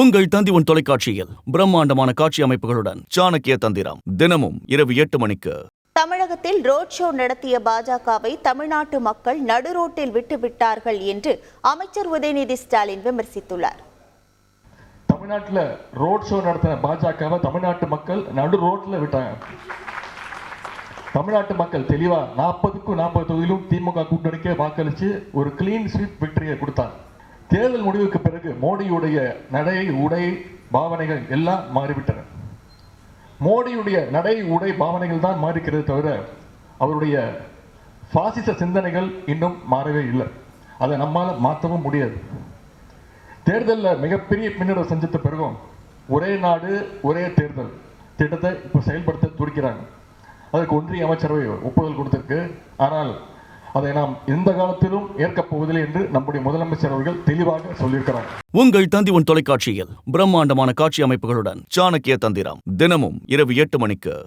உங்கள் தந்திவன் தொலைக்காட்சியில் பிரம்மாண்டமான காட்சி அமைப்புகளுடன் சாணக்கிய தந்திரம். தினமும் இரவு எட்டு மணிக்கு. தமிழகத்தில் ரோட் ஷோ நடத்திய பாஜகவை தமிழ்நாட்டு மக்கள் நடுரோட்டில் விட்டுவிட்டார்கள் என்று அமைச்சர் உதயநிதி ஸ்டாலின் விமர்சித்துள்ளார். தமிழ்நாட்டில் ரோட் ஷோ நடத்தின பாஜகவை தமிழ்நாட்டு மக்கள் நடு ரோட்ல விட்டாங்க. தமிழ்நாட்டு மக்கள் தெளிவா நாற்பதுக்கும் நாற்பது தொகுதியிலும் திமுக கூட்டணிக்கே வாக்களிச்சு ஒரு கிளீன் ஸ்வீப் விக்டரியை கொடுத்தாங்க. தேர்தல் முடிவுக்கு பிறகு மோடியுடைய நடை உடை பாவனைகள் எல்லாம் மாறிவிட்டன. மோடியுடைய நடை உடை பாவனைகள் தான் மாறிக்கிறது தவிர அவருடைய பாசிச சிந்தனைகள் இன்னும் மாறவே இல்லை. அதை நம்மால் மாற்றவும் முடியாது. தேர்தலில் மிகப்பெரிய பின்னடைவு செஞ்சத்த பிறகும் ஒரே நாடு ஒரே தேர்தல் திட்டத்தை இப்போ செயல்படுத்த துடிக்கிறாங்க. அதற்கு ஒன்றிய அமைச்சரவை ஒப்புதல் கொடுத்திருக்கு. ஆனால் அதை நாம் எந்த காலத்திலும் ஏற்கப் போவதில்லை என்று நம்முடைய முதலமைச்சர் அவர்கள் தெளிவாக சொல்லியிருக்கிறார். உங்கள் தந்தி உன் தொலைக்காட்சியில் பிரம்மாண்டமான காட்சி அமைப்புகளுடன் சாணக்கிய தந்திரம் தினமும் இரவு எட்டு மணிக்கு